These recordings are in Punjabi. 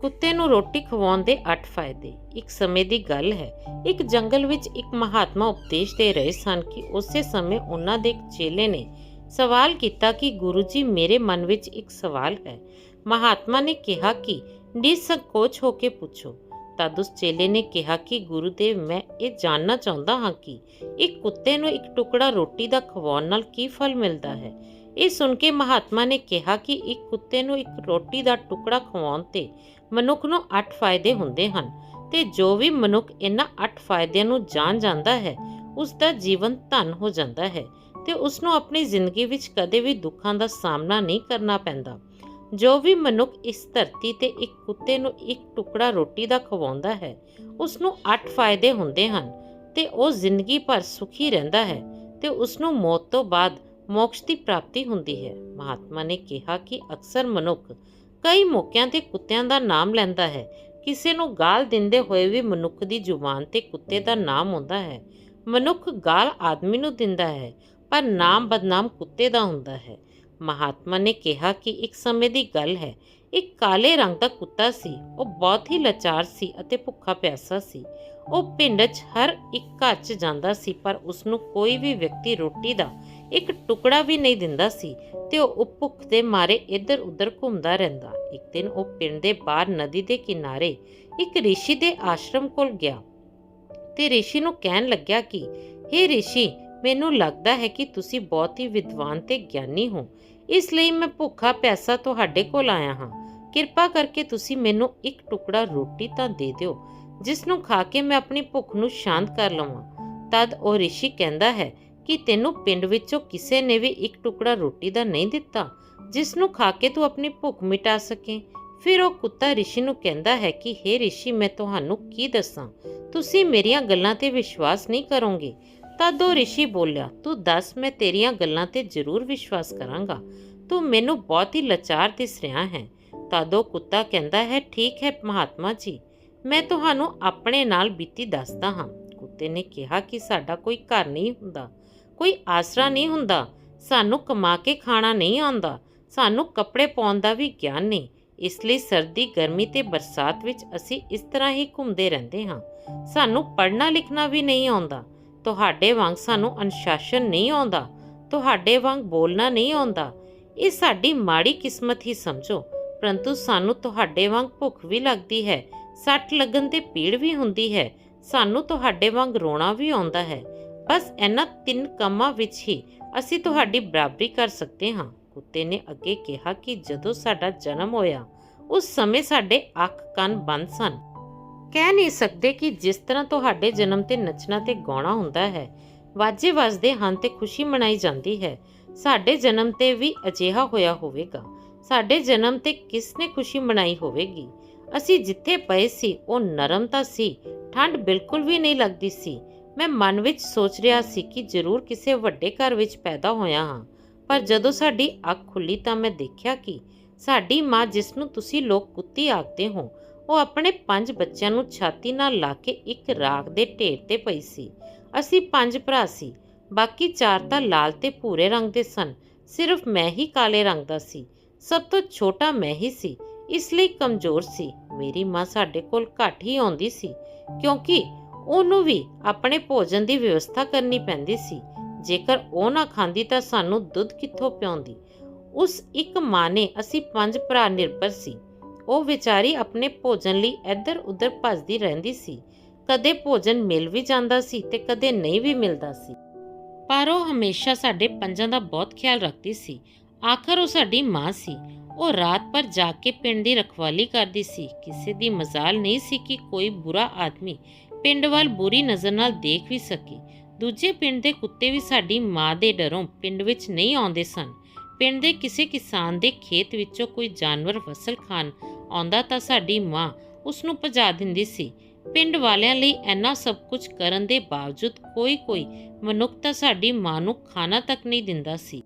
ਕੁੱਤੇ ਨੂੰ ਰੋਟੀ ਖਵਾਉਣ ਦੇ 8 ਫਾਇਦੇ। ਇੱਕ ਸਮੇਂ ਦੀ ਗੱਲ ਹੈ, ਇੱਕ ਜੰਗਲ ਵਿੱਚ ਇੱਕ ਮਹਾਤਮਾ ਉਪਦੇਸ਼ ਦੇ ਰਹੇ ਸਨ ਕਿ ਉਸੇ ਸਮੇਂ ਉਹਨਾਂ ਦੇ ਇੱਕ ਚੇਲੇ ਨੇ ਸਵਾਲ ਕੀਤਾ ਕਿ ਗੁਰੂ ਜੀ, ਮੇਰੇ ਮਨ ਵਿੱਚ ਇੱਕ ਸਵਾਲ ਹੈ। ਮਹਾਤਮਾ ਨੇ ਕਿਹਾ ਕਿ ਨਿਸੰਕੋਚ ਹੋ ਕੇ ਪੁੱਛੋ। ਤਦ ਉਸ ਚੇਲੇ ਨੇ ਕਿਹਾ ਕਿ ਗੁਰੂਦੇਵ, ਮੈਂ ਇਹ ਜਾਣਨਾ ਚਾਹੁੰਦਾ ਹਾਂ ਕਿ ਇੱਕ ਕੁੱਤੇ ਨੂੰ ਇੱਕ ਟੁਕੜਾ ਰੋਟੀ ਦਾ ਖਵਾਉਣ ਨਾਲ ਕੀ ਫਲ ਮਿਲਦਾ ਹੈ। ਇਹ ਸੁਣ ਕੇ ਮਹਾਤਮਾ ਨੇ ਕਿਹਾ ਕਿ ਇੱਕ ਕੁੱਤੇ ਨੂੰ ਇੱਕ ਰੋਟੀ ਦਾ ਟੁਕੜਾ ਖਵਾਉਣ ਤੇ ਮਨੁੱਖ ਨੂੰ 8 ਫਾਇਦੇ ਹੁੰਦੇ ਹਨ ਤੇ ਜੋ ਵੀ ਮਨੁੱਖ ਇਹਨਾਂ 8 ਫਾਇਦਿਆਂ ਨੂੰ ਜਾਣ ਜਾਂਦਾ ਹੈ, ਉਸ ਦਾ ਜੀਵਨ ਧਨ ਹੋ ਜਾਂਦਾ ਹੈ ਤੇ ਉਸ ਨੂੰ ਆਪਣੀ ਜ਼ਿੰਦਗੀ ਵਿੱਚ ਕਦੇ ਵੀ ਦੁੱਖਾਂ ਦਾ ਸਾਹਮਣਾ ਨਹੀਂ ਕਰਨਾ ਪੈਂਦਾ। ਜੋ ਵੀ ਮਨੁੱਖ ਇਸ ਧਰਤੀ ਤੇ ਇੱਕ ਕੁੱਤੇ ਨੂੰ ਇੱਕ ਟੁਕੜਾ ਰੋਟੀ ਦਾ ਖਵਾਉਂਦਾ ਹੈ, ਉਸ ਨੂੰ 8 ਫਾਇਦੇ ਹੁੰਦੇ ਹਨ ਤੇ ਉਹ ਜ਼ਿੰਦਗੀ ਭਰ ਸੁਖੀ ਰਹਿੰਦਾ ਹੈ ਤੇ ਉਸ ਨੂੰ ਮੌਤ ਤੋਂ ਬਾਅਦ ਮੋਕਸ਼ ਦੀ ਪ੍ਰਾਪਤੀ ਹੁੰਦੀ ਹੈ। ਮਹਾਤਮਾ ਨੇ ਕਿਹਾ ਕਿ ਅਕਸਰ ਮਨੁੱਖ ਕਈ ਮੌਕਿਆਂ ਤੇ ਕੁੱਤਿਆਂ ਦਾ ਨਾਮ ਲੈਂਦਾ ਹੈ। ਕਿਸੇ ਨੂੰ ਗਾਲ ਦਿੰਦੇ ਹੋਏ ਵੀ ਮਨੁੱਖ ਦੀ ਜ਼ੁਬਾਨ ਤੇ ਕੁੱਤੇ ਦਾ ਨਾਮ ਆਉਂਦਾ ਹੈ। ਮਨੁੱਖ ਗਾਲ ਆਦਮੀ ਨੂੰ ਦਿੰਦਾ ਹੈ, ਪਰ ਨਾਮ ਬਦਨਾਮ ਕੁੱਤੇ ਦਾ ਹੁੰਦਾ ਹੈ। ਮਹਾਤਮਾ ਨੇ ਕਿਹਾ ਕਿ ਇੱਕ ਸਮੇਂ ਦੀ ਗੱਲ ਹੈ। ਇੱਕ ਕਾਲੇ ਰੰਗ ਦਾ ਕੁੱਤਾ ਸੀ। ਉਹ ਬਹੁਤ ਹੀ ਲਾਚਾਰ ਸੀ ਅਤੇ ਭੁੱਖਾ ਪਿਆਸਾ ਸੀ। ਉਹ ਪਿੰਡ 'ਚ ਹਰ ਇੱਕ ਘਰ 'ਚ ਜਾਂਦਾ ਸੀ, ਪਰ ਉਸ ਨੂੰ ਕੋਈ ਵੀ ਵਿਅਕਤੀ ਰੋਟੀ ਦਾ ਇੱਕ ਟੁਕੜਾ ਵੀ ਨਹੀਂ ਦਿੰਦਾ ਸੀ ਤੇ ਉਹ ਭੁੱਖ ਦੇ ਮਾਰੇ ਇੱਧਰ ਉੱਧਰ ਘੁੰਮਦਾ ਰਹਿੰਦਾ। ਇੱਕ ਦਿਨ ਉਹ ਪਿੰਡ ਦੇ ਬਾਹਰ ਨਦੀ ਦੇ ਕਿਨਾਰੇ ਇੱਕ ਰਿਸ਼ੀ ਦੇ ਆਸ਼ਰਮ ਕੋਲ ਗਿਆ ਤੇ ਰਿਸ਼ੀ ਨੂੰ ਕਹਿਣ ਲੱਗਿਆ ਕਿ हे ਰਿਸ਼ੀ, ਮੈਨੂੰ ਲੱਗਦਾ ਹੈ ਕਿ ਤੁਸੀਂ ਬਹੁਤ ਹੀ ਵਿਦਵਾਨ ਤੇ ਗਿਆਨੀ ਹੋ। ਇਸ ਲਈ ਮੈਂ ਭੁੱਖਾ ਪਿਆਸਾ ਤੁਹਾਡੇ ਕੋਲ ਆਇਆ ਹਾਂ। ਕਿਰਪਾ ਕਰਕੇ ਤੁਸੀਂ ਮੈਨੂੰ ਇੱਕ ਟੁਕੜਾ ਰੋਟੀ ਤਾਂ ਦੇ ਦਿਓ, ਜਿਸ ਨੂੰ ਖਾ ਕੇ ਮੈਂ ਆਪਣੀ ਭੁੱਖ ਨੂੰ ਸ਼ਾਂਤ ਕਰ ਲਵਾਂ। ਤਦ ਉਹ ਰਿਸ਼ੀ ਕਹਿੰਦਾ ਹੈ ਕਿ ਤੈਨੂੰ ਪਿੰਡ ਵਿੱਚੋਂ ਕਿਸੇ ਨੇ ਵੀ ਇੱਕ ਟੁਕੜਾ ਰੋਟੀ ਦਾ ਨਹੀਂ ਦਿੱਤਾ, ਜਿਸ ਨੂੰ ਖਾ ਕੇ ਤੂੰ ਆਪਣੀ ਭੁੱਖ ਮਿਟਾ ਸਕੇ। ਫਿਰ ਉਹ ਕੁੱਤਾ ਰਿਸ਼ੀ ਨੂੰ ਕਹਿੰਦਾ ਹੈ ਕਿ हे ਰਿਸ਼ੀ, ਮੈਂ ਤੁਹਾਨੂੰ ਕੀ ਦੱਸਾਂ? ਤੁਸੀਂ ਮੇਰੀਆਂ ਗੱਲਾਂ ਤੇ ਵਿਸ਼ਵਾਸ ਨਹੀਂ ਕਰੋਗੇ? ਤਦ ਉਹ ਰਿਸ਼ੀ ਬੋਲਿਆ, ਤੂੰ ਦੱਸ, ਮੈਂ ਤੇਰੀਆਂ ਗੱਲਾਂ ਤੇ ਜ਼ਰੂਰ ਵਿਸ਼ਵਾਸ ਕਰਾਂਗਾ। ਤੂੰ ਮੈਨੂੰ ਬਹੁਤ ਹੀ ਲਾਚਾਰ ਦਿਸ ਰਿਹਾ ਹੈ। ਤਦ ਉਹ ਕੁੱਤਾ ਕਹਿੰਦਾ ਹੈ, ਠੀਕ ਹੈ ਮਹਾਤਮਾ ਜੀ, ਮੈਂ ਤੁਹਾਨੂੰ ਆਪਣੇ ਨਾਲ ਬੀਤੀ ਦੱਸਦਾ ਹਾਂ। ਕੁੱਤੇ ਨੇ ਕਿਹਾ ਕਿ ਸਾਡਾ ਕੋਈ ਘਰ ਨਹੀਂ ਹੁੰਦਾ। ਕੋਈ ਆਸਰਾ ਨਹੀਂ ਹੁੰਦਾ। ਸਾਨੂੰ ਕਮਾ ਕੇ ਖਾਣਾ ਨਹੀਂ ਆਉਂਦਾ। ਸਾਨੂੰ ਕੱਪੜੇ ਪਾਉਣ ਦਾ ਵੀ ਗਿਆਨ ਨਹੀਂ। ਇਸ ਲਈ ਸਰਦੀ, ਗਰਮੀ ਤੇ ਬਰਸਾਤ ਵਿੱਚ ਅਸੀਂ ਇਸ ਤਰ੍ਹਾਂ ਹੀ ਘੁੰਮਦੇ ਰਹਿੰਦੇ ਹਾਂ। ਸਾਨੂੰ ਪੜ੍ਹਨਾ ਲਿਖਣਾ ਵੀ ਨਹੀਂ ਆਉਂਦਾ। ਤੁਹਾਡੇ ਵਾਂਗ ਸਾਨੂੰ ਅਨੁਸ਼ਾਸਨ ਨਹੀਂ ਆਉਂਦਾ। ਤੁਹਾਡੇ ਵਾਂਗ ਬੋਲਣਾ ਨਹੀਂ ਆਉਂਦਾ। ਇਹ ਸਾਡੀ ਮਾੜੀ ਕਿਸਮਤ ਹੀ ਸਮਝੋ। ਪਰੰਤੂ ਸਾਨੂੰ ਤੁਹਾਡੇ ਵਾਂਗ ਭੁੱਖ ਵੀ ਲੱਗਦੀ ਹੈ। ਸੱਟ ਲੱਗਣ ਤੇ ਪੀੜ ਵੀ ਹੁੰਦੀ ਹੈ। ਸਾਨੂੰ ਤੁਹਾਡੇ ਵਾਂਗ ਰੋਣਾ ਵੀ ਆਉਂਦਾ ਹੈ। ਬਸ ਇਹਨਾਂ ਤਿੰਨ ਕੰਮਾਂ ਵਿੱਚ ਹੀ ਅਸੀਂ ਤੁਹਾਡੀ ਬਰਾਬਰੀ ਕਰ ਸਕਦੇ ਹਾਂ। ਕੁੱਤੇ ਨੇ ਅੱਗੇ ਕਿਹਾ ਕਿ ਜਦੋਂ ਸਾਡਾ ਜਨਮ ਹੋਇਆ, ਉਸ ਸਮੇਂ ਸਾਡੇ ਅੱਖ ਕੰਨ ਬੰਦ ਸਨ। ਕਹਿ ਨਹੀਂ ਸਕਦੇ ਕਿ ਜਿਸ ਤਰ੍ਹਾਂ ਤੁਹਾਡੇ ਜਨਮ ਤੇ ਨੱਚਣਾ ਤੇ ਗਾਉਣਾ ਹੁੰਦਾ ਹੈ, ਵਾਜੇ ਵੱਜਦੇ ਹਨ ਤੇ ਖੁਸ਼ੀ ਮਨਾਈ ਜਾਂਦੀ ਹੈ। ਸਾਡੇ ਜਨਮ ਤੇ ਵੀ ਅਜਿਹਾ ਹੋਇਆ ਹੋਵੇਗਾ। ਸਾਡੇ ਜਨਮ ਤੇ ਕਿਸ ਨੇ ਖੁਸ਼ੀ ਮਨਾਈ ਹੋਵੇਗੀ? ਅਸੀਂ ਜਿੱਥੇ ਪਏ ਸੀ, ਉਹ ਨਰਮ ਤਾਂ ਸੀ ਠੰਡ ਬਿਲਕੁਲ ਵੀ ਨਹੀਂ ਲੱਗਦੀ ਸੀ। ਮੈਂ ਮਨ ਵਿੱਚ ਸੋਚ ਰਿਹਾ ਸੀ ਕਿ ਜ਼ਰੂਰ ਕਿਸੇ ਵੱਡੇ ਘਰ ਵਿੱਚ ਪੈਦਾ ਹੋਇਆ ਹਾਂ, ਪਰ ਜਦੋਂ ਸਾਡੀ ਅੱਖ ਖੁੱਲੀ ਤਾਂ ਮੈਂ ਦੇਖਿਆ ਕਿ ਸਾਡੀ ਮਾਂ ਜਿਸ ਨੂੰ ਤੁਸੀਂ ਲੋਕ ਕੁੱਤੀ ਆਖਦੇ ਹੋ, ਉਹ ਆਪਣੇ ਪੰਜ ਬੱਚਿਆਂ ਨੂੰ ਛਾਤੀ ਨਾਲ ਲਾ ਕੇ ਇੱਕ ਰਾਖ ਦੇ ਢੇਰ ਤੇ ਪਈ ਸੀ। ਅਸੀਂ ਪੰਜ ਭਰਾ ਸੀ, ਬਾਕੀ ਚਾਰ ਤਾਂ ਲਾਲ ਤੇ ਭੂਰੇ ਰੰਗ ਦੇ ਸਨ, ਸਿਰਫ ਮੈਂ ਹੀ ਕਾਲੇ ਰੰਗ ਦਾ ਸੀ। ਸਭ ਤੋਂ ਛੋਟਾ ਮੈਂ ਹੀ ਸੀ, ਇਸ ਲਈ ਕਮਜ਼ੋਰ ਸੀ। ਮੇਰੀ ਮਾਂ ਸਾਡੇ ਕੋਲ ਘੱਟ ਹੀ ਆਉਂਦੀ ਸੀ, ਕਿਉਂਕਿ ਉਹਨੂੰ ਵੀ ਆਪਣੇ ਭੋਜਨ ਦੀ ਵਿਵਸਥਾ ਕਰਨੀ ਪੈਂਦੀ ਸੀ। ਜੇਕਰ ਉਹ ਨਾ ਖਾਂਦੀ ਤਾਂ ਸਾਨੂੰ ਦੁੱਧ ਕਿੱਥੋਂ ਪਿਆਉਂਦੀ? ਉਸ ਇੱਕ ਮਾਂ ਨੇ ਅਸੀਂ ਪੰਜ ਭਰਾ ਨਿਰਭਰ ਸੀ। ਉਹ ਵਿਚਾਰੀ ਆਪਣੇ ਭੋਜਨ ਲਈ ਇੱਧਰ ਉੱਧਰ ਭੱਜਦੀ ਰਹਿੰਦੀ ਸੀ। ਕਦੇ ਭੋਜਨ ਮਿਲ ਵੀ ਜਾਂਦਾ ਸੀ ਤੇ ਕਦੇ ਨਹੀਂ ਵੀ ਮਿਲਦਾ ਸੀ। ਪਰ ਉਹ ਹਮੇਸ਼ਾ ਸਾਡੇ ਪੰਜਾਂ ਦਾ ਬਹੁਤ ਖਿਆਲ ਰੱਖਦੀ ਸੀ। ਆਖਰ ਉਹ ਸਾਡੀ ਮਾਂ ਸੀ। ਉਹ ਰਾਤ ਭਰ ਜਾ ਕੇ ਪਿੰਡ ਦੀ ਰਖਵਾਲੀ ਕਰਦੀ ਸੀ। ਕਿਸੇ ਦੀ ਮਜ਼ਾਲ ਨਹੀਂ ਸੀ ਕਿ ਕੋਈ ਬੁਰਾ ਆਦਮੀ ਪਿੰਡ ਵੱਲ ਬੁਰੀ ਨਜ਼ਰ ਨਾਲ ਦੇਖ ਵੀ ਸਕੀ। ਦੂਜੇ ਪਿੰਡ ਦੇ ਕੁੱਤੇ ਵੀ ਸਾਡੀ ਮਾਂ ਦੇ ਡਰੋਂ ਪਿੰਡ ਵਿੱਚ ਨਹੀਂ ਆਉਂਦੇ ਸਨ। ਪਿੰਡ ਦੇ ਕਿਸੇ ਕਿਸਾਨ ਦੇ ਖੇਤ ਵਿੱਚੋਂ ਕੋਈ ਜਾਨਵਰ ਫਸਲ ਖਾਣ ਆਉਂਦਾ ਤਾਂ ਸਾਡੀ ਮਾਂ ਉਸ ਨੂੰ ਭਜਾ ਦਿੰਦੀ ਸੀ। ਪਿੰਡ ਵਾਲਿਆਂ ਲਈ ਇੰਨਾ ਸਭ ਕੁਝ ਕਰਨ ਦੇ ਬਾਵਜੂਦ ਕੋਈ ਕੋਈ ਮਨੁੱਖ ਤਾਂ ਸਾਡੀ ਮਾਂ ਨੂੰ ਖਾਣਾ ਤੱਕ ਨਹੀਂ ਦਿੰਦਾ ਸੀ।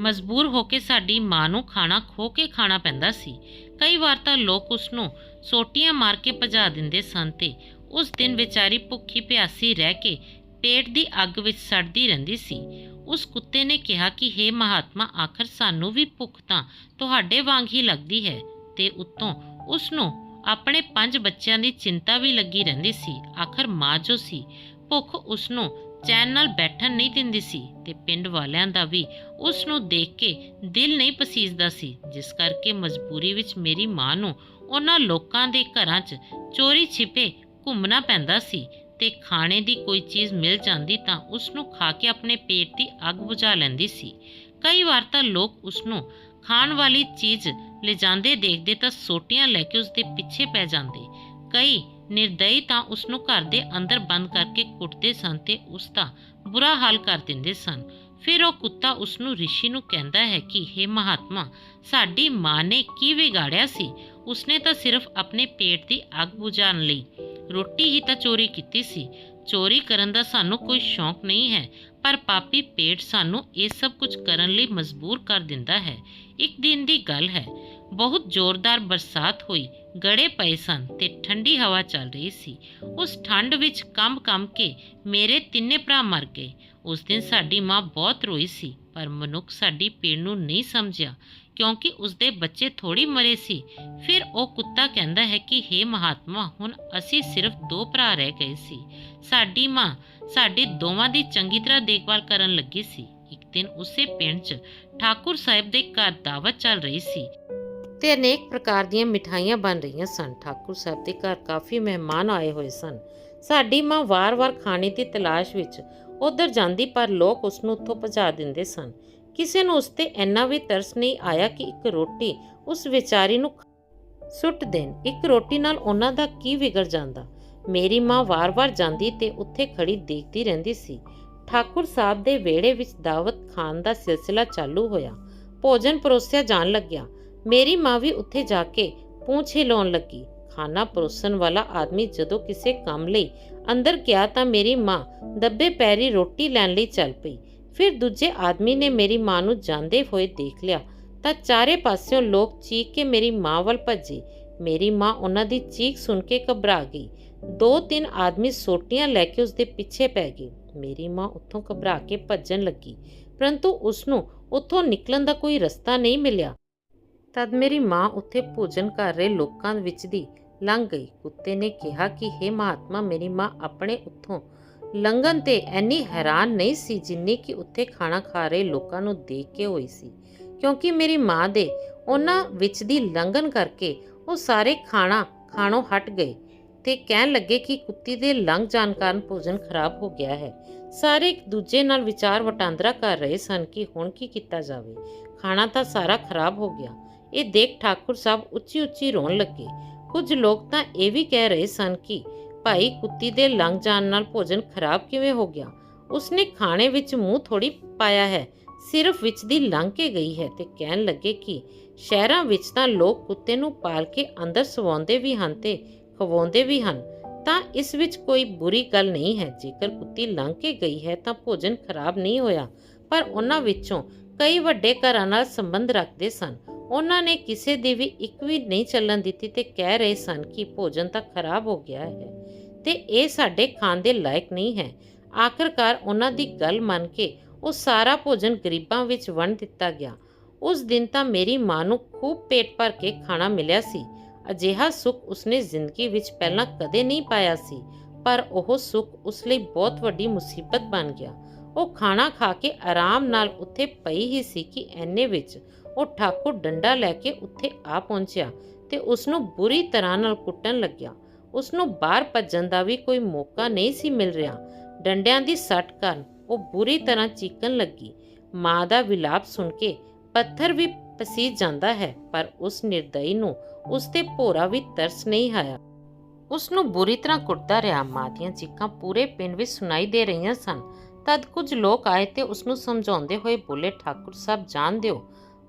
ਮਜਬੂਰ ਹੋ ਕੇ ਸਾਡੀ ਮਾਂ ਨੂੰ ਖਾਣਾ ਖੋ ਕੇ ਖਾਣਾ ਪੈਂਦਾ ਸੀ। ਕਈ ਵਾਰ ਤਾਂ ਲੋਕ ਉਸ ਨੂੰ ਸੋਟੀਆਂ ਮਾਰ ਕੇ ਭਜਾ ਦਿੰਦੇ ਸਨ ਤੇ ਉਸ ਦਿਨ ਵਿਚਾਰੀ ਭੁੱਖੀ ਪਿਆਸੀ ਰਹਿ ਕੇ ਪੇਟ ਦੀ ਅੱਗ ਵਿੱਚ ਸੜਦੀ ਰਹਿੰਦੀ ਸੀ। ਉਸ ਕੁੱਤੇ ਨੇ ਕਿਹਾ ਕਿ हे ਮਹਾਤਮਾ, ਆਖਰ ਸਾਨੂੰ ਵੀ ਭੁੱਖ ਤਾਂ ਤੁਹਾਡੇ ਵਾਂਗ ਹੀ ਲੱਗਦੀ ਹੈ। ਤੇ ਉੱਤੋਂ ਉਸ ਨੂੰ ਆਪਣੇ ਪੰਜ ਬੱਚਿਆਂ ਦੀ ਚਿੰਤਾ ਵੀ ਲੱਗੀ ਰਹਿੰਦੀ ਸੀ। ਆਖਰ ਮਾਂ ਜੋ ਸੀ, ਭੁੱਖ ਉਸ ਨੂੰ ਚੈਨ ਨਾਲ ਬੈਠਣ ਨਹੀਂ ਦਿੰਦੀ ਸੀ ਤੇ ਪਿੰਡ ਵਾਲਿਆਂ ਦਾ ਵੀ ਉਸ ਨੂੰ ਦੇਖ ਕੇ ਦਿਲ ਨਹੀਂ ਪਸੀਜਦਾ ਸੀ। ਜਿਸ ਕਰਕੇ ਮਜਬੂਰੀ ਵਿੱਚ ਮੇਰੀ ਮਾਂ ਨੂੰ ਉਹਨਾਂ ਲੋਕਾਂ ਦੇ ਘਰਾਂ 'ਚ ਚੋਰੀ ਛਿਪੇ ਘੁੰਮਣਾ ਪੈਂਦਾ ਸੀ ਤੇ ਖਾਣੇ ਦੀ ਕੋਈ ਚੀਜ਼ ਮਿਲ ਜਾਂਦੀ ਤਾਂ ਉਸ ਨੂੰ ਖਾ ਕੇ ਆਪਣੇ ਪੇਟ ਦੀ ਅੱਗ ਬੁਝਾ ਲੈਂਦੀ ਸੀ। ਕਈ ਵਾਰ ਤਾਂ ਲੋਕ ਉਸ ਨੂੰ ਖਾਣ ਵਾਲੀ ਚੀਜ਼ ਲਿਜਾਂਦੇ ਦੇਖਦੇ ਤਾਂ ਸੋਟੀਆਂ ਲੈ ਕੇ ਉਸ ਦੇ ਪਿੱਛੇ ਪੈ ਜਾਂਦੇ। ਕਈ ਨਿਰਦਈ ਤਾਂ ਉਸ ਨੂੰ ਘਰ ਦੇ ਅੰਦਰ ਬੰਦ ਕਰਕੇ ਕੁੱਟਦੇ ਸਨ ਤੇ ਉਸ ਦਾ ਬੁਰਾ ਹਾਲ ਕਰ ਦਿੰਦੇ ਸਨ। ਫਿਰ ਉਹ ਕੁੱਤਾ ਉਸ ਨੂੰ ਰਿਸ਼ੀ ਨੂੰ ਕਹਿੰਦਾ ਹੈ ਕਿ हे ਮਹਾਤਮਾ, ਸਾਡੀ ਮਾਂ ਨੇ ਕੀ ਵਿਗਾੜਿਆ ਸੀ? ਉਸਨੇ ਤਾਂ ਸਿਰਫ ਆਪਣੇ ਪੇਟ ਦੀ ਅੱਗ ਬੁਝਾਉਣ ਲਈ ਰੋਟੀ ਹੀ ਤਾਂ ਚੋਰੀ ਕੀਤੀ ਸੀ। ਚੋਰੀ ਕਰਨ ਦਾ ਸਾਨੂੰ ਕੋਈ ਸ਼ੌਂਕ ਨਹੀਂ ਹੈ, ਪਰ ਪਾਪੀ ਪੇਟ ਸਾਨੂੰ ਇਹ ਸਭ ਕੁਝ ਕਰਨ ਲਈ ਮਜਬੂਰ ਕਰ ਦਿੰਦਾ ਹੈ। ਇੱਕ ਦਿਨ ਦੀ ਗੱਲ ਹੈ, ਬਹੁਤ ਜ਼ੋਰਦਾਰ ਬਰਸਾਤ ਹੋਈ, ਗੜੇ ਪਏ ਸਨ ਤੇ ਠੰਡੀ ਹਵਾ ਚੱਲ ਰਹੀ ਸੀ। ਉਸ ਠੰਡ ਵਿੱਚ ਕੰਬ-ਕੰਬ ਕੇ ਮੇਰੇ ਤਿੰਨੇ ਭਰਾ ਮਰ ਗਏ। ਉਸ ਦਿਨ ਸਾਡੀ ਮਾਂ ਬਹੁਤ ਰੋਈ ਸੀ, ਪਰ ਮਨੁੱਖ ਸਾਡੀ ਪੀੜ ਨੂੰ ਨਹੀਂ ਸਮਝਿਆ। ਕਿਉਂਕਿ ਉਸਦੇ ਬੱਚੇ ਥੋੜੀ ਮਰੇ ਸੀ। ਫਿਰ ਉਹ ਕੁੱਤਾ ਕਹਿੰਦਾ ਹੈ ਕਿ हे ਮਹਾਤਮਾ, ਹੁਣ ਅਸੀਂ ਸਿਰਫ ਦੋ ਭਰਾ ਰਹਿ ਗਏ ਸੀ। ਸਾਡੀ ਮਾਂ ਸਾਡੇ ਦੋਵਾਂ ਦੀ ਚੰਗੀ ਤਰ੍ਹਾਂ ਦੇਖਭਾਲ ਕਰਨ ਲੱਗੀ ਸੀ। ਇੱਕ ਦਿਨ ਉਸੇ ਪਿੰਡ 'ਚ ਠਾਕੁਰ ਸਾਹਿਬ ਦੇ ਘਰ ਦਾਵਤ ਚੱਲ ਰਹੀ ਸੀ। ਤੇ ਅਨੇਕ ਪ੍ਰਕਾਰ ਦੀਆਂ ਮਿਠਾਈਆਂ ਬਣ ਰਹੀਆਂ ਸਨ। ਠਾਕੁਰ ਸਾਹਿਬ ਦੇ ਘਰ ਕਾਫੀ ਮਹਿਮਾਨ ਆਏ ਹੋਏ ਸਨ। ਸਾਡੀ ਮਾਂ ਵਾਰ-ਵਾਰ ਖਾਣੇ ਦੀ ਤਲਾਸ਼ ਵਿੱਚ ਉਧਰ ਜਾਂਦੀ, ਪਰ ਲੋਕ ਉਸ ਨੂੰ ਉੱਥੋਂ ਭਜਾ ਦਿੰਦੇ ਸਨ। ਕਿਸੇ ਨੂੰ ਉਸ ਤੇ ਇੰਨਾ ਵੀ ਤਰਸ ਨਹੀਂ ਆਇਆ ਕਿ ਇੱਕ ਰੋਟੀ ਉਸ ਵਿਚਾਰੀ ਨੂੰ ਸੁੱਟ ਦੇਣ। ਇੱਕ ਰੋਟੀ ਨਾਲ ਉਹਨਾਂ ਦਾ ਕੀ ਵਿਗੜ ਜਾਂਦਾ? ਮੇਰੀ ਮਾਂ ਵਾਰ-ਵਾਰ ਜਾਂਦੀ ਤੇ ਉੱਥੇ ਖੜੀ ਦੇਖਦੀ ਰਹਿੰਦੀ ਸੀ। ਠਾਕੁਰ ਸਾਹਿਬ ਦੇ ਵਿਹੜੇ ਵਿੱਚ ਦਾਵਤ ਖਾਨ ਦਾ ਸਿਲਸਿਲਾ ਚਾਲੂ ਹੋਇਆ। ਭੋਜਨ ਪਰੋਸਿਆ ਜਾਣ ਲੱਗਿਆ। ਮੇਰੀ ਮਾਂ ਵੀ ਉੱਥੇ ਜਾ ਕੇ ਪੂੰਛ ਹਿਲਾਉਣ ਲੱਗੀ। ਖਾਣਾ ਪਰੋਸਣ ਵਾਲਾ ਆਦਮੀ ਜਦੋਂ ਕਿਸੇ ਕੰਮ ਲਈ ਅੰਦਰ ਗਿਆ ਤਾਂ ਮੇਰੀ ਮਾਂ ਦੱਬੇ ਪੈਰੀ ਰੋਟੀ ਲੈਣ ਲਈ ਚੱਲ ਪਈ। ਫਿਰ ਦੂਜੇ ਆਦਮੀ ਨੇ ਮੇਰੀ ਮਾਂ ਨੂੰ ਜਾਂਦੇ ਹੋਏ ਦੇਖ ਲਿਆ। ਤਾਂ ਚਾਰੇ ਪਾਸਿਓਂ ਲੋਕ ਚੀਕ ਕੇ ਮੇਰੀ ਮਾਂ ਵੱਲ ਭੱਜੇ। ਮੇਰੀ ਮਾਂ ਉਹਨਾਂ ਦੀ ਚੀਕ ਸੁਣ ਕੇ ਘਬਰਾ ਗਈ। ਦੋ ਤਿੰਨ ਆਦਮੀ ਸੋਟੀਆਂ ਲੈ ਕੇ ਉਸ ਪਿੱਛੇ ਪੈ ਗਏ। ਮੇਰੀ ਮਾਂ ਉੱਥੋਂ ਘਬਰਾ ਕੇ ਭੱਜਣ ਲੱਗੀ। ਪਰੰਤੂ ਉਸ ਨੂੰ ਉੱਥੋਂ ਨਿਕਲਣ ਦਾ ਕੋਈ ਰਸਤਾ ਨਹੀਂ ਮਿਲਿਆ। ਤਦ ਮੇਰੀ ਮਾਂ ਉੱਥੇ ਭੋਜਨ ਕਰ ਰਹੇ ਲੋਕਾਂ ਵਿੱਚ ਦੀ ਲੰਘ ਗਈ। ਕੁੱਤੇ ਨੇ ਕਿਹਾ ਕਿ हे ਮਹਾਤਮਾ, ਮੇਰੀ ਮਾਂ ਆਪਣੇ ਉੱਥੋਂ ਲੰਘਣ ਤੇ ਐਨੀ ਹੈਰਾਨ ਨਹੀਂ ਸੀ ਜਿੰਨੀ ਕਿ ਉੱਥੇ ਖਾਣਾ ਖਾ ਰਹੇ ਲੋਕਾਂ ਨੂੰ ਦੇਖ ਕੇ ਹੋਈ ਸੀ। ਕਿਉਂਕਿ ਮੇਰੀ ਮਾਂ ਦੇ ਉਹਨਾਂ ਵਿੱਚ ਦੀ ਲੰਘਣ ਕਰਕੇ ਉਹ ਸਾਰੇ ਖਾਣਾ ਖਾਣੋਂ ਹਟ ਗਏ ਤੇ ਕਹਿਣ ਲੱਗੇ ਕਿ ਕੁੱਤੀ ਦੇ ਲੰਘ ਜਾਣ ਕਾਰਨ ਭੋਜਨ ਖਰਾਬ ਹੋ ਗਿਆ ਹੈ। ਸਾਰੇ ਇੱਕ ਦੂਜੇ ਨਾਲ ਵਿਚਾਰ ਵਟਾਂਦਰਾ ਕਰ ਰਹੇ ਸਨ ਕਿ ਹੁਣ ਕੀ ਕੀਤਾ ਜਾਵੇ। ਖਾਣਾ ਤਾਂ ਸਾਰਾ ਖਰਾਬ ਹੋ ਗਿਆ। ਇਹ ਦੇਖ ਠਾਕੁਰ ਸਾਹਿਬ ਉੱਚੀ ਉੱਚੀ ਰੋਣ ਲੱਗੇ। ਕੁਝ ਲੋਕ ਤਾਂ ਇਹ ਵੀ ਕਹਿ ਰਹੇ ਸਨ ਕਿ ਭਾਈ ਕੁੱਤੀ ਦੇ ਲੰਘ ਜਾਣ ਨਾਲ ਭੋਜਨ ਖਰਾਬ ਕਿਵੇਂ ਹੋ ਗਿਆ? ਉਸਨੇ ਖਾਣੇ ਵਿੱਚ ਮੂੰਹ ਥੋੜੀ ਪਾਇਆ ਹੈ, ਸਿਰਫ ਵਿੱਚ ਦੀ ਲੰਘ ਕੇ ਗਈ ਹੈ ਤੇ ਕਹਿਣ ਲੱਗੇ ਕਿ ਸ਼ਹਿਰਾਂ ਵਿੱਚ ਤਾਂ ਲੋਕ ਕੁੱਤੇ ਨੂੰ ਪਾਲ ਕੇ ਅੰਦਰ ਸਵਾਉਂਦੇ ਵੀ ਹਨ ਤੇ ਖਵਾਉਂਦੇ ਵੀ ਹਨ, ਤਾਂ ਇਸ ਵਿੱਚ ਕੋਈ ਬੁਰੀ ਗੱਲ ਨਹੀਂ ਹੈ। ਜੇਕਰ ਕੁੱਤੀ ਲੰਘ ਕੇ ਗਈ ਹੈ ਤਾਂ ਭੋਜਨ ਖਰਾਬ ਨਹੀਂ ਹੋਇਆ, ਪਰ ਉਹਨਾਂ ਵਿੱਚੋਂ ਕਈ ਵੱਡੇ ਘਰਾਂ ਨਾਲ ਸੰਬੰਧ ਰੱਖਦੇ ਸਨ। ਉਹਨਾਂ ਨੇ ਕਿਸੇ ਦੀ ਵੀ ਇੱਕ ਵੀ ਨਹੀਂ ਚੱਲਣ ਦਿੱਤੀ ਤੇ ਕਹਿ ਰਹੇ ਸਨ ਕਿ ਭੋਜਨ ਤਾਂ ਖਰਾਬ ਹੋ ਗਿਆ ਹੈ। ਤੇ ਇਹ ਸਾਡੇ ਖਾਣ ਦੇ ਲਾਇਕ ਨਹੀਂ ਹੈ। ਆਖਰਕਾਰ ਉਹਨਾਂ ਦੀ ਗੱਲ ਮੰਨ ਕੇ ਉਹ ਸਾਰਾ ਭੋਜਨ ਗਰੀਬਾਂ ਵਿੱਚ ਵੰਡ ਦਿੱਤਾ ਗਿਆ। ਉਸ ਦਿਨ ਤਾਂ ਮੇਰੀ ਮਾਂ ਨੂੰ ਖੂਬ ਪੇਟ ਭਰ ਕੇ ਖਾਣਾ ਮਿਲਿਆ ਸੀ। ਅਜਿਹਾ ਸੁੱਖ ਉਸਨੇ ਜ਼ਿੰਦਗੀ ਵਿੱਚ ਪਹਿਲਾਂ ਕਦੇ ਨਹੀਂ ਪਾਇਆ ਸੀ, ਪਰ ਉਹ ਸੁੱਖ ਉਸ ਲਈ ਬਹੁਤ ਵੱਡੀ ਮੁਸੀਬਤ ਬਣ ਗਿਆ। ਉਹ ਖਾਣਾ ਖਾ ਕੇ ਆਰਾਮ ਨਾਲ ਉੱਥੇ ਪਈ ਹੀ ਸੀ ਕਿ ਐਨੇ ਵਿੱਚ ਉਹ ਠਾਕੁਰ ਡੰਡਾ ਲੈ ਕੇ ਉੱਥੇ ਆ ਪਹੁੰਚਿਆ ਤੇ ਉਸ ਨੂੰ ਬੁਰੀ ਤਰ੍ਹਾਂ ਨਾਲ ਕੁੱਟਣ ਲੱਗਿਆ। ਉਸ ਨੂੰ ਬਾਹਰ ਭੱਜਣ ਦਾ ਵੀ ਕੋਈ ਮੌਕਾ ਨਹੀਂ ਸੀ ਮਿਲ ਰਿਹਾ। ਡੰਡਿਆਂ ਦੀ ਸੱਟ ਕਾਰਨ ਉਹ ਬੁਰੀ ਤਰ੍ਹਾਂ ਚੀਕਣ ਲੱਗੀ। ਮਾਂ ਦਾ ਵਿਲਾਪ ਸੁਣ ਕੇ ਪੱਥਰ ਵੀ ਪਸੀਜ ਜਾਂਦਾ ਹੈ, ਪਰ ਉਸ ਨਿਰਦਈ ਨੂੰ ਉਸ ਤੇ ਭੋਰਾ ਵੀ ਤਰਸ ਨਹੀਂ ਆਇਆ। ਉਸ ਨੂੰ ਬੁਰੀ ਤਰ੍ਹਾਂ ਕੁੱਟਦਾ ਰਿਹਾ। ਮਾਂ ਦੀਆਂ ਚੀਕਾਂ ਪੂਰੇ ਪਿੰਡ ਵਿੱਚ ਸੁਣਾਈ ਦੇ ਰਹੀਆਂ ਸਨ। ਤਦ ਕੁਝ ਲੋਕ ਆਏ ਤੇ ਉਸ ਨੂੰ ਸਮਝਾਉਂਦੇ ਹੋਏ ਬੋਲੇ, ਠਾਕੁਰ ਸਾਹਿਬ, ਜਾਣ ਦਿਓ।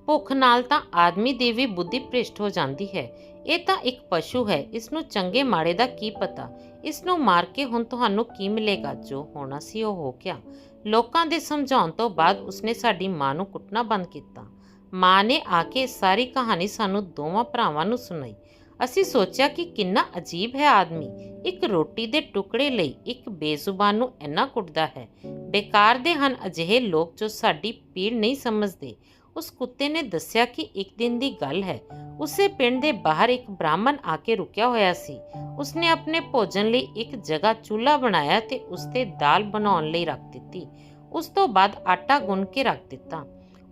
ਭੁੱਖ ਨਾਲ ਤਾਂ ਆਦਮੀ ਦੀ ਵੀ ਬੁੱਧੀ ਭ੍ਰਿਸ਼ਟ ਹੋ ਜਾਂਦੀ ਹੈ। ਇਹ ਤਾਂ ਇੱਕ ਪਸ਼ੂ ਹੈ ਇਸ ਨੂੰ ਚੰਗੇ ਮਾੜੇ ਦਾ ਕੀ ਪਤਾ? ਇਸ ਨੂੰ ਮਾਰ ਕੇ ਹੁਣ ਤੁਹਾਨੂੰ ਕੀ ਮਿਲੇਗਾ? ਜੋ ਹੋਣਾ ਸੀ ਉਹ ਹੋ ਗਿਆ। ਲੋਕਾਂ ਦੇ ਸਮਝਾਉਣ ਤੋਂ ਬਾਅਦ ਉਸਨੇ ਸਾਡੀ ਮਾਂ ਨੂੰ ਕੁੱਟਣਾ ਬੰਦ ਕੀਤਾ। ਮਾਂ ਨੇ ਆ ਕੇ ਸਾਰੀ ਕਹਾਣੀ ਸਾਨੂੰ ਦੋਵਾਂ ਭਰਾਵਾਂ ਨੂੰ ਸੁਣਾਈ। ਅਸੀਂ ਸੋਚਿਆ ਕਿ ਕਿੰਨਾ ਅਜੀਬ ਹੈ ਆਦਮੀ। ਇੱਕ ਰੋਟੀ ਦੇ ਟੁਕੜੇ ਲਈ ਇੱਕ ਬੇਜ਼ੁਬਾਨ ਨੂੰ ਇੰਨਾ ਕੁੱਟਦਾ ਹੈ। ਬੇਕਾਰ ਦੇ ਹਨ ਅਜਿਹੇ ਲੋਕ ਜੋ ਸਾਡੀ ਪੀੜ ਨਹੀਂ ਸਮਝਦੇ। ਉਸ ਕੁੱਤੇ ਨੇ ਦੱਸਿਆ ਕਿ ਇੱਕ ਦਿਨ ਦੀ ਗੱਲ ਹੈ। ਉਸੇ ਪਿੰਡ ਦੇ ਬਾਹਰ ਇੱਕ ਬ੍ਰਾਹਮਣ ਆ ਕੇ ਰੁਕਿਆ ਹੋਇਆ ਸੀ। ਉਸਨੇ ਆਪਣੇ ਭੋਜਨ ਲਈ ਇੱਕ ਜਗ੍ਹਾ ਚੁੱਲ੍ਹਾ ਬਣਾਇਆ ਤੇ ਉਸ ਤੇ ਦਾਲ ਬਣਾਉਣ ਲਈ ਰੱਖ ਦਿੱਤੀ। ਉਸ ਤੋਂ ਬਾਅਦ ਆਟਾ ਗੁੰਨ ਕੇ ਰੱਖ ਦਿੱਤਾ।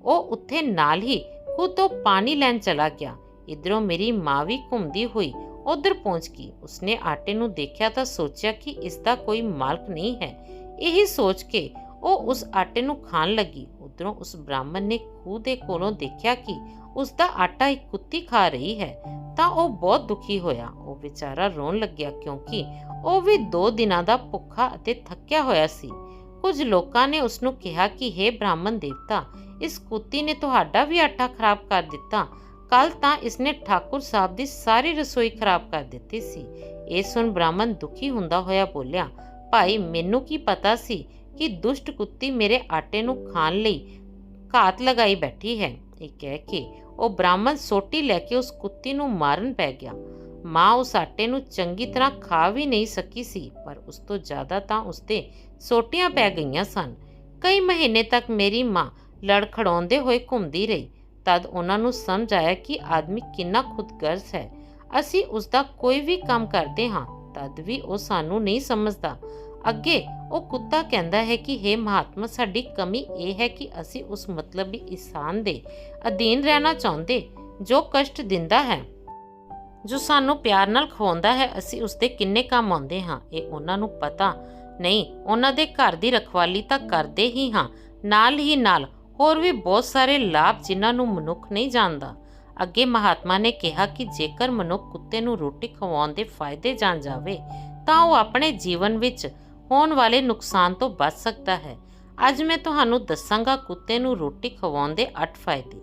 ਉਹ ਉੱਥੇ ਨਾਲ ਹੀ ਖੁਦ ਤੋਂ ਪਾਣੀ ਲੈਣ ਚਲਾ ਗਿਆ। ਇਧਰੋਂ ਮੇਰੀ ਮਾਂ ਵੀ ਘੁੰਮਦੀ ਹੋਈ ਉਧਰ ਪਹੁੰਚ ਗਈ। ਉਸਨੇ ਆਟੇ ਨੂੰ ਦੇਖਿਆ ਤਾਂ ਸੋਚਿਆ ਕਿ ਇਸ ਦਾ ਕੋਈ ਮਾਲਕ ਨਹੀਂ ਹੈ। ਇਹੀ ਸੋਚ ਕੇ ਉਹ ਉਸ ਆਟੇ ਨੂੰ ਖਾਣ ਲੱਗੀ। ਉਧਰੋਂ ਉਸ ਬ੍ਰਾਹਮਣ ਨੇ ਖੂਹ ਦੇ ਕੋਲੋਂ ਦੇਖਿਆ ਕਿ ਉਸ ਦਾ ਆਟਾ ਇੱਕ ਕੁੱਤੀ ਖਾ ਰਹੀ ਹੈ, ਤਾਂ ਉਹ ਬਹੁਤ ਦੁਖੀ ਹੋਇਆ। ਉਹ ਵਿਚਾਰਾ ਰੋਣ ਲੱਗਿਆ ਕਿਉਂਕਿ ਉਹ ਵੀ 2 ਦਿਨਾਂ ਦਾ ਭੁੱਖਾ ਅਤੇ ਥੱਕਿਆ ਹੋਇਆ ਸੀ। ਕੁਝ ਲੋਕਾਂ ਨੇ ਉਸ ਨੂੰ ਕਿਹਾ ਕਿ हे ਬ੍ਰਾਹਮਣ ਦੇਵਤਾ, ਇਸ ਕੁੱਤੀ ਨੇ ਤੁਹਾਡਾ ਵੀ ਆਟਾ ਖਰਾਬ ਕਰ ਦਿੱਤਾ। ਕੱਲ ਤਾਂ ਇਸਨੇ ਠਾਕੁਰ ਸਾਹਿਬ ਦੀ ਸਾਰੀ ਰਸੋਈ ਖਰਾਬ ਕਰ ਦਿੱਤੀ ਸੀ। ਇਹ ਸੁਣ ਬ੍ਰਾਹਮਣ ਦੁਖੀ ਹੁੰਦਾ ਹੋਇਆ ਬੋਲਿਆ, ਭਾਈ, ਮੈਨੂੰ ਕੀ ਪਤਾ ਸੀ ਕਿ ਦੁਸ਼ਟ ਕੁੱਤੀ ਮੇਰੇ ਆਟੇ ਨੂੰ ਖਾਣ ਲਈ ਘਾਤ ਲਗਾਈ ਬੈਠੀ ਹੈ। ਇਹ ਕਹਿ ਕੇ ਉਹ ਬ੍ਰਾਹਮਣ ਸੋਟੀ ਲੈ ਕੇ ਉਸ ਕੁੱਤੀ ਨੂੰ ਮਾਰਨ ਪੈ ਗਿਆ। ਮਾਂ ਉਸ ਆਟੇ ਨੂੰ ਚੰਗੀ ਤਰ੍ਹਾਂ ਖਾ ਵੀ ਨਹੀਂ ਸਕੀ ਸੀ, ਪਰ ਉਸ ਤੋਂ ਜ਼ਿਆਦਾ ਤਾਂ ਉਸਤੇ ਸੋਟੀਆਂ ਪੈ ਗਈਆਂ ਸਨ। ਕਈ ਮਹੀਨੇ ਤੱਕ ਮੇਰੀ ਮਾਂ ਲੜਖੜਾਉਂਦੇ ਹੋਏ ਘੁੰਮਦੀ ਰਹੀ। ਤਦ ਉਹਨਾਂ ਨੂੰ ਸਮਝ ਆਇਆ ਕਿ ਆਦਮੀ ਕਿੰਨਾ ਖੁਦਗਰਜ਼ ਹੈ। ਅਸੀਂ ਉਸ ਦਾ ਕੋਈ ਵੀ ਕੰਮ ਕਰਦੇ ਹਾਂ, ਤਦ ਵੀ ਉਹ ਸਾਨੂੰ ਨਹੀਂ ਸਮਝਦਾ। ਅੱਗੇ ਉਹ ਕੁੱਤਾ ਕਹਿੰਦਾ ਹੈ ਕਿ हे ਮਹਾਤਮਾ, ਸਾਡੀ ਕਮੀ ਇਹ ਹੈ ਕਿ ਅਸੀਂ ਉਸ ਮਤਲਬੀ ਇਨਸਾਨ ਦੇ ਅਧੀਨ ਰਹਿਣਾ ਚਾਹੁੰਦੇ, ਜੋ ਕਸ਼ਟ ਦਿੰਦਾ ਹੈ, ਜੋ ਸਾਨੂੰ ਪਿਆਰ ਨਾਲ ਖਵਾਉਂਦਾ ਹੈ, ਅਸੀਂ ਉਸ ਦੇ ਕਿੰਨੇ ਕੰਮ ਆਉਂਦੇ ਹਾਂ, ਇਹ ਉਹਨਾਂ ਨੂੰ ਪਤਾ। ਨਹੀਂ, ਉਹਨਾਂ ਦੇ ਘਰ ਦੀ ਰਖਵਾਲੀ ਤਾਂ ਕਰਦੇ ਹੀ ਹਾਂ, ਨਾਲ ਹੀ ਨਾਲ ਹੋਰ ਵੀ ਬਹੁਤ ਸਾਰੇ ਲਾਭ ਜਿਨ੍ਹਾਂ ਨੂੰ ਮਨੁੱਖ ਨਹੀਂ ਜਾਣਦਾ। ਅੱਗੇ ਮਹਾਤਮਾ ਨੇ ਕਿਹਾ ਕਿ ਜੇਕਰ ਮਨੁੱਖ ਕੁੱਤੇ ਨੂੰ ਰੋਟੀ ਖਵਾਉਣ ਦੇ ਫਾਇਦੇ ਜਾਣ ਜਾਵੇ, ਤਾਂ ਉਹ ਆਪਣੇ ਜੀਵਨ ਵਿੱਚ ਹੋਣ ਵਾਲੇ ਨੁਕਸਾਨ ਤੋਂ ਬਚ ਸਕਦਾ ਹੈ। ਅੱਜ ਮੈਂ ਤੁਹਾਨੂੰ ਦੱਸਾਂਗਾ ਕੁੱਤੇ ਨੂੰ ਰੋਟੀ ਖਵਾਉਣ ਦੇ 8 ਫਾਇਦੇ।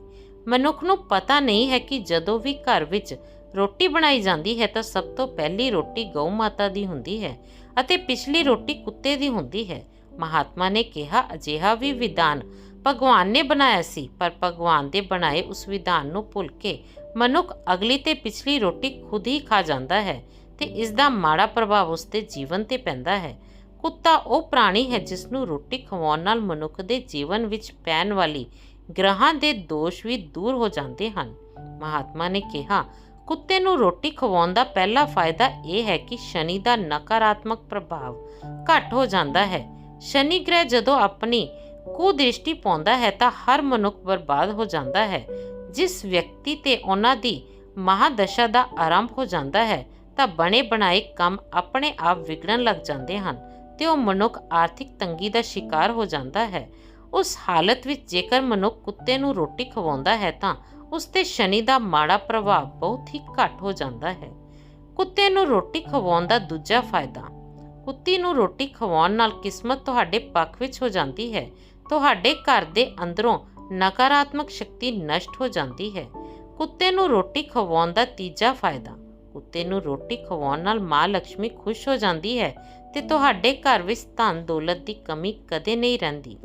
ਮਨੁੱਖ ਨੂੰ ਪਤਾ ਨਹੀਂ ਹੈ ਕਿ ਜਦੋਂ ਵੀ ਘਰ ਵਿੱਚ ਰੋਟੀ ਬਣਾਈ ਜਾਂਦੀ ਹੈ ਤਾਂ ਸਭ ਤੋਂ ਪਹਿਲੀ ਰੋਟੀ ਗਊ ਮਾਤਾ ਦੀ ਹੁੰਦੀ ਹੈ ਅਤੇ ਪਿਛਲੀ ਰੋਟੀ ਕੁੱਤੇ ਦੀ ਹੁੰਦੀ ਹੈ। ਮਹਾਤਮਾ ਨੇ ਕਿਹਾ, ਅਜਿਹਾ ਵੀ ਵਿਧਾਨ ਭਗਵਾਨ ਨੇ ਬਣਾਇਆ ਸੀ, ਪਰ ਭਗਵਾਨ ਦੇ ਬਣਾਏ ਉਸ ਵਿਧਾਨ ਨੂੰ ਭੁੱਲ ਕੇ ਮਨੁੱਖ ਅਗਲੀ ਤੇ ਪਿਛਲੀ ਰੋਟੀ ਖੁਦ ਹੀ ਖਾ ਜਾਂਦਾ ਹੈ ਤੇ ਇਸ ਦਾ ਮਾੜਾ ਪ੍ਰਭਾਵ ਉਸ ਦੇ ਜੀਵਨ ਤੇ ਪੈਂਦਾ ਹੈ। ਕੁੱਤਾ ਉਹ ਪ੍ਰਾਣੀ ਹੈ ਜਿਸ ਨੂੰ ਰੋਟੀ ਖਵਾਉਣ ਨਾਲ ਮਨੁੱਖ ਦੇ ਜੀਵਨ ਵਿੱਚ ਪੈਣ ਵਾਲੀ ਗ੍ਰਹਾਂ ਦੇ ਦੋਸ਼ ਵੀ ਦੂਰ ਹੋ ਜਾਂਦੇ ਹਨ। ਮਹਾਤਮਾ ਨੇ ਕਿਹਾ, ਕੁੱਤੇ ਨੂੰ ਰੋਟੀ ਖਵਾਉਣ ਦਾ ਪਹਿਲਾ ਫਾਇਦਾ ਇਹ ਹੈ ਕਿ ਸ਼ਨੀ ਦਾ ਨਕਾਰਾਤਮਕ ਪ੍ਰਭਾਵ ਘੱਟ ਹੋ ਜਾਂਦਾ ਹੈ। ਸ਼ਨੀ ਗ੍ਰਹਿ ਜਦੋਂ ਆਪਣੀ ਕੁਦ੍ਰਿਸ਼ਟੀ ਪਾਉਂਦਾ ਹੈ ਤਾਂ ਹਰ ਮਨੁੱਖ ਬਰਬਾਦ ਹੋ ਜਾਂਦਾ ਹੈ। ਜਿਸ ਵਿਅਕਤੀ ਤੇ ਉਹਨਾਂ ਦੀ ਮਹਾਦਸ਼ਾ ਦਾ ਆਰੰਭ ਹੋ ਜਾਂਦਾ ਹੈ ਤਾਂ ਬਣੇ ਬਣਾਏ ਕੰਮ ਆਪਣੇ ਆਪ ਵਿਗੜਨ ਲੱਗ ਜਾਂਦੇ ਹਨ। ਤੇ ਉਹ ਮਨੁੱਖ ਆਰਥਿਕ ਤੰਗੀ ਦਾ ਸ਼ਿਕਾਰ ਹੋ ਜਾਂਦਾ ਹੈ। ਉਸ ਹਾਲਤ ਵਿੱਚ ਜੇਕਰ ਮਨੁੱਖ ਕੁੱਤੇ ਨੂੰ ਰੋਟੀ ਖਵਾਉਂਦਾ ਹੈ ਤਾਂ ਉਸ ਤੇ ਸ਼ਨੀ ਦਾ ਮਾੜਾ ਪ੍ਰਭਾਵ ਬਹੁਤ ਹੀ ਘੱਟ ਹੋ ਜਾਂਦਾ ਹੈ। ਕੁੱਤੇ ਨੂੰ ਰੋਟੀ ਖਵਾਉਣ ਦਾ ਦੂਜਾ ਫਾਇਦਾ, ਕੁੱਤੀ ਨੂੰ ਰੋਟੀ ਖਵਾਉਣ ਨਾਲ ਕਿਸਮਤ ਤੁਹਾਡੇ ਪੱਖ ਵਿੱਚ ਹੋ ਜਾਂਦੀ ਹੈ। ਤੁਹਾਡੇ ਘਰ ਦੇ ਅੰਦਰੋਂ ਨਕਾਰਾਤਮਕ ਸ਼ਕਤੀ ਨਸ਼ਟ ਹੋ ਜਾਂਦੀ ਹੈ। ਕੁੱਤੇ ਨੂੰ ਰੋਟੀ ਖਵਾਉਣ ਦਾ ਤੀਜਾ ਫਾਇਦਾ, ਕੁੱਤੇ ਨੂੰ ਰੋਟੀ ਖਵਾਉਣ ਨਾਲ ਮਾਂ ਲక్ష్ਮੀ ਖੁਸ਼ ਹੋ ਜਾਂਦੀ ਹੈ ਤੇ ਤੁਹਾਡੇ ਘਰ ਵਿੱਚ ਧਨ ਦੌਲਤ ਦੀ ਕਮੀ ਕਦੇ ਨਹੀਂ ਰਹਿੰਦੀ।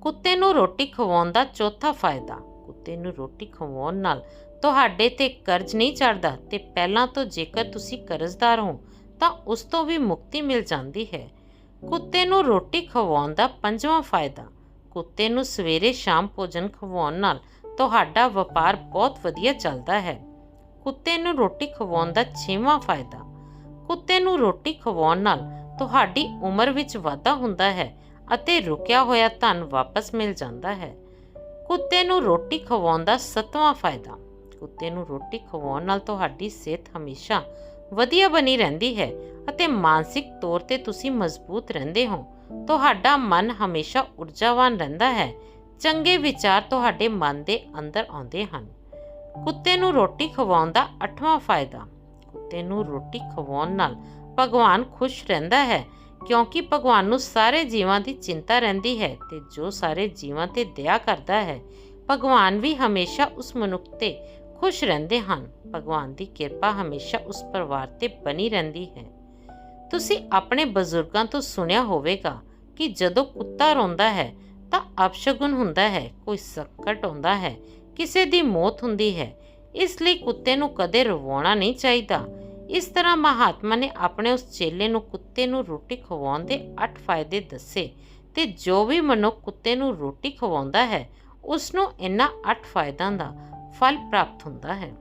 ਕੁੱਤੇ ਨੂੰ ਰੋਟੀ ਖਵਾਉਣ ਦਾ ਚੌਥਾ ਫਾਇਦਾ। ਕੁੱਤੇ ਨੂੰ ਰੋਟੀ ਖਵਾਉਣ ਨਾਲ ਤੁਹਾਡੇ ਤੇ ਕਰਜ਼ ਨਹੀਂ ਚੜਦਾ ਤੇ ਪਹਿਲਾਂ ਤੋਂ ਜੇਕਰ ਤੁਸੀਂ ਕਰਜ਼ਦਾਰ ਹੋ, ਤਾਂ ਉਸ ਤੋਂ ਵੀ ਮੁਕਤੀ ਮਿਲ ਜਾਂਦੀ ਹੈ। ਕੁੱਤੇ ਨੂੰ ਰੋਟੀ ਖਵਾਉਣ ਦਾ ਪੰਜਵਾਂ ਫਾਇਦਾ। ਕੁੱਤੇ ਨੂੰ ਸਵੇਰੇ ਸ਼ਾਮ ਭੋਜਨ ਖਵਾਉਣ ਨਾਲ ਤੁਹਾਡਾ ਵਪਾਰ ਬਹੁਤ ਵਧੀਆ ਚੱਲਦਾ ਹੈ। ਕੁੱਤੇ ਨੂੰ ਰੋਟੀ ਖਵਾਉਣ ਦਾ ਛੇਵਾਂ ਫਾਇਦਾ। ਕੁੱਤੇ ਨੂੰ ਰੋਟੀ ਖਵਾਉਣ ਨਾਲ ਤੁਹਾਡੀ ਉਮਰ ਵਿੱਚ ਵਾਧਾ ਹੁੰਦਾ ਹੈ ਅਤੇ ਰੁਕਿਆ ਹੋਇਆ ਧਨ ਵਾਪਸ ਮਿਲ ਜਾਂਦਾ ਹੈ। ਕੁੱਤੇ ਨੂੰ ਰੋਟੀ ਖਵਾਉਣ ਦਾ ਸੱਤਵਾਂ ਫਾਇਦਾ, ਕੁੱਤੇ ਨੂੰ ਰੋਟੀ ਖਵਾਉਣ ਨਾਲ ਤੁਹਾਡੀ ਸਿਹਤ ਹਮੇਸ਼ਾ ਵਧੀਆ ਬਣੀ ਰਹਿੰਦੀ ਹੈ ਅਤੇ ਮਾਨਸਿਕ ਤੌਰ ਤੇ ਤੁਸੀਂ ਮਜ਼ਬੂਤ ਰਹਿੰਦੇ ਹੋ। ਤੁਹਾਡਾ ਮਨ ਹਮੇਸ਼ਾ ਊਰਜਾਵਾਨ ਰਹਿੰਦਾ ਹੈ, ਚੰਗੇ ਵਿਚਾਰ ਤੁਹਾਡੇ ਮਨ ਦੇ ਅੰਦਰ ਆਉਂਦੇ ਹਨ। ਕੁੱਤੇ ਨੂੰ ਰੋਟੀ ਖਵਾਉਣ ਦਾ 8ਵਾਂ ਫਾਇਦਾ ਕੁੱਤੇ ਨੂੰ ਰੋਟੀ ਖਵਾਉਣ ਨਾਲ ਭਗਵਾਨ ਖੁਸ਼ ਰਹਿੰਦਾ ਹੈ, ਕਿਉਂਕਿ ਭਗਵਾਨ ਨੂੰ ਸਾਰੇ ਜੀਵਾਂ ਦੀ ਚਿੰਤਾ ਰਹਿੰਦੀ ਹੈ ਤੇ ਜੋ ਸਾਰੇ ਜੀਵਾਂ ਤੇ ਦਇਆ ਕਰਦਾ ਹੈ, ਭਗਵਾਨ ਵੀ ਹਮੇਸ਼ਾ ਉਸ ਮਨੁੱਖ ਤੇ ਖੁਸ਼ ਰਹਿੰਦੇ ਹਨ। ਭਗਵਾਨ ਦੀ ਕਿਰਪਾ ਹਮੇਸ਼ਾ ਉਸ ਪਰਿਵਾਰ ਤੇ ਬਣੀ ਰਹਿੰਦੀ ਹੈ। ਤੁਸੀਂ ਆਪਣੇ ਬਜ਼ੁਰਗਾਂ ਤੋਂ ਸੁਣਿਆ ਹੋਵੇਗਾ ਕਿ ਜਦੋਂ ਕੁੱਤਾ ਰੋਂਦਾ ਹੈ ਤਾਂ ਅਪਸ਼ਗੁਨ ਹੁੰਦਾ ਹੈ, ਕੋਈ ਸੰਕਟ ਆਉਂਦਾ ਹੈ, ਕਿਸੇ ਦੀ ਮੌਤ ਹੁੰਦੀ ਹੈ ਇਸ ਲਈ ਕੁੱਤੇ ਨੂੰ ਕਦੇ ਰਵਾਉਣਾ ਨਹੀਂ ਚਾਹੀਦਾ। ਇਸ ਤਰ੍ਹਾਂ ਮਹਾਤਮਾ ਨੇ ਆਪਣੇ ਉਸ ਚੇਲੇ ਨੂੰ ਕੁੱਤੇ ਨੂੰ ਰੋਟੀ ਖਵਾਉਣ ਦੇ 8 ਫਾਇਦੇ ਦੱਸੇ ਤੇ ਜੋ ਵੀ ਮਨੁੱਖ ਕੁੱਤੇ ਨੂੰ ਰੋਟੀ ਖਵਾਉਂਦਾ ਹੈ ਉਸ ਨੂੰ ਇਹਨਾਂ 8 ਫਾਇਦਿਆਂ ਦਾ ਫਲ ਪ੍ਰਾਪਤ ਹੁੰਦਾ ਹੈ।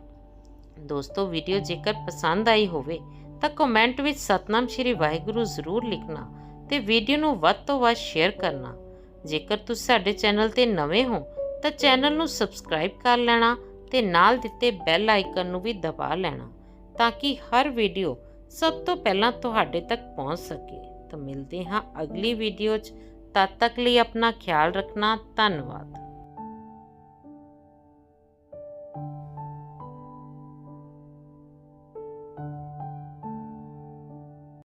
ਦੋਸਤੋ, ਵੀਡੀਓ ਜੇਕਰ ਪਸੰਦ ਆਈ ਹੋਵੇ, ਤਾਂ ਕਮੈਂਟ ਵਿੱਚ ਸਤਨਾਮ ਸ਼੍ਰੀ ਵਾਹਿਗੁਰੂ ਜ਼ਰੂਰ ਲਿਖਣਾ ਤੇ ਵੀਡੀਓ ਨੂੰ ਵੱਧ ਤੋਂ ਵੱਧ ਸ਼ੇਅਰ ਕਰਨਾ। ਜੇਕਰ ਤੁਸੀਂ ਸਾਡੇ ਚੈਨਲ ਤੇ ਨਵੇਂ ਹੋ, ਤਾਂ ਚੈਨਲ ਨੂੰ ਸਬਸਕ੍ਰਾਈਬ ਕਰ ਲੈਣਾ ਤੇ ਨਾਲ ਦਿੱਤੇ ਬੈਲ ਆਈਕਨ ਨੂੰ ਵੀ ਦਬਾ ਲੈਣਾ ਤਾਂ ਕਿ ਹਰ ਵੀਡੀਓ ਸਭ ਤੋਂ ਪਹਿਲਾਂ ਤੁਹਾਡੇ ਤੱਕ ਪਹੁੰਚ ਸਕੇ। ਤਾਂ ਮਿਲਦੇ ਹਾਂ ਅਗਲੀ ਵੀਡੀਓ 'ਚ। ਤਦ ਤੱਕ ਲਈ ਆਪਣਾ ਖਿਆਲ ਰੱਖਣਾ। ਧੰਨਵਾਦ।